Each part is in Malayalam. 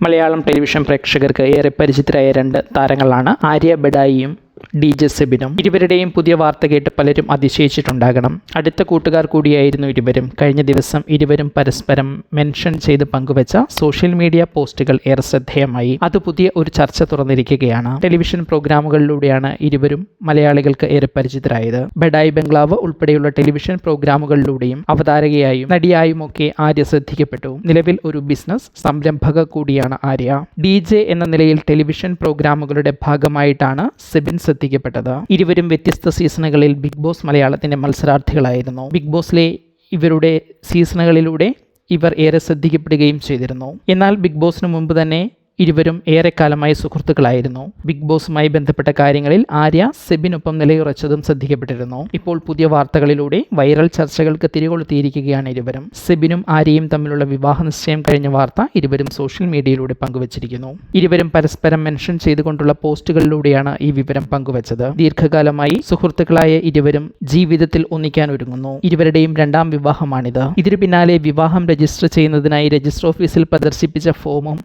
മലയാളം ടെലിവിഷൻ പ്രേക്ഷകർക്ക് ഏറെ പരിചിതരായ രണ്ട് താരങ്ങളാണ് ആര്യ ബഡായിയും ഡി ജെ സെബിനും ഇരുവരുടെയും പുതിയ വാർത്ത കേട്ട് പലരും അതിശയിച്ചിട്ടുണ്ടാകണം. അടുത്ത കൂട്ടുകാർ കൂടിയായിരുന്നു ഇരുവരും. കഴിഞ്ഞ ദിവസം ഇരുവരും പരസ്പരം മെൻഷൻ ചെയ്ത് പങ്കുവച്ച സോഷ്യൽ മീഡിയ പോസ്റ്റുകൾ ഏറെ ശ്രദ്ധേയമായി. അത് പുതിയ ഒരു ചർച്ച തുറന്നിരിക്കുകയാണ്. ടെലിവിഷൻ പ്രോഗ്രാമുകളിലൂടെയാണ് ഇരുവരും മലയാളികൾക്ക് ഏറെ പരിചിതരായത്. ബഡായി ബംഗ്ലാവ് ഉൾപ്പെടെയുള്ള ടെലിവിഷൻ പ്രോഗ്രാമുകളിലൂടെയും അവതാരകയായും നടിയായും ഒക്കെ ആര്യ ശ്രദ്ധിക്കപ്പെട്ടു. നിലവിൽ ഒരു ബിസിനസ് സംരംഭക കൂടിയാണ് ആര്യ. ഡി എന്ന നിലയിൽ ടെലിവിഷൻ പ്രോഗ്രാമുകളുടെ ഭാഗമായിട്ടാണ് സെബിൻ ശ്രദ്ധിക്കപ്പെട്ടത്. ഇരുവരും വ്യത്യസ്ത സീസണുകളിൽ ബിഗ് ബോസ് മലയാളത്തിന്റെ മത്സരാർത്ഥികളായിരുന്നു. ബിഗ് ബോസിലെ ഇവരുടെ സീസണുകളിലൂടെ ഇവർ ഏറെ ശ്രദ്ധിക്കപ്പെടുകയും ചെയ്തിരുന്നു. എന്നാൽ ബിഗ് ബോസിന് മുമ്പ് തന്നെ ഇരുവരും ഏറെക്കാലമായി സുഹൃത്തുക്കളായിരുന്നു. ബിഗ് ബോസുമായി ബന്ധപ്പെട്ട കാര്യങ്ങളിൽ ആര്യ സെബിനൊപ്പം നിലയുറച്ചതും ശ്രദ്ധിക്കപ്പെട്ടിരുന്നു. ഇപ്പോൾ പുതിയ വാർത്തകളിലൂടെ വൈറൽ ചർച്ചകൾക്ക് തിരികൊളുത്തിയിരിക്കുകയാണ് ഇരുവരും. സെബിനും ആര്യയും തമ്മിലുള്ള വിവാഹ നിശ്ചയം കഴിഞ്ഞ വാർത്ത ഇരുവരും സോഷ്യൽ മീഡിയയിലൂടെ പങ്കുവച്ചിരിക്കുന്നു. ഇരുവരും പരസ്പരം മെൻഷൻ ചെയ്തുകൊണ്ടുള്ള പോസ്റ്റുകളിലൂടെയാണ് ഈ വിവരം പങ്കുവച്ചത്. ദീർഘകാലമായി സുഹൃത്തുക്കളായ ഇരുവരും ജീവിതത്തിൽ ഒന്നിക്കാൻ ഒരുങ്ങുന്നു. ഇരുവരുടെയും രണ്ടാം വിവാഹമാണിത്. ഇതിനു പിന്നാലെ വിവാഹം രജിസ്റ്റർ ചെയ്യുന്നതിനായി രജിസ്റ്റർ ഓഫീസിൽ പ്രദർശിപ്പിച്ച ഫോമും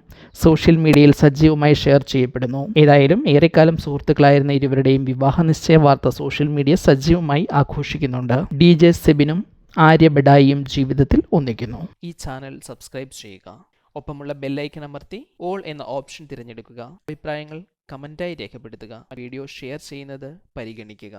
സോഷ്യൽ മീഡിയയിൽ സജീവമായി ഷെയർ ചെയ്യപ്പെടുന്നു. ഏതായാലും ഏറെക്കാലം സുഹൃത്തുക്കളായിരുന്ന ഇരുവരുടെയും വിവാഹ നിശ്ചയ വാർത്ത സോഷ്യൽ മീഡിയ സജീവമായി ആഘോഷിക്കുന്നുണ്ട്. ഡി ജെ സെബിനും ആര്യ ബഡായിയും ജീവിതത്തിൽ ഒന്നിക്കുന്നു. ഈ ചാനൽ സബ്സ്ക്രൈബ് ചെയ്യുക. ഒപ്പമുള്ള ബെല്ലൈക്കൺ അമർത്തി ഓൾ എന്ന ഓപ്ഷൻ തിരഞ്ഞെടുക്കുക. അഭിപ്രായങ്ങൾ കമന്റായി രേഖപ്പെടുത്തുക. വീഡിയോ ഷെയർ ചെയ്യുന്നത് പരിഗണിക്കുക.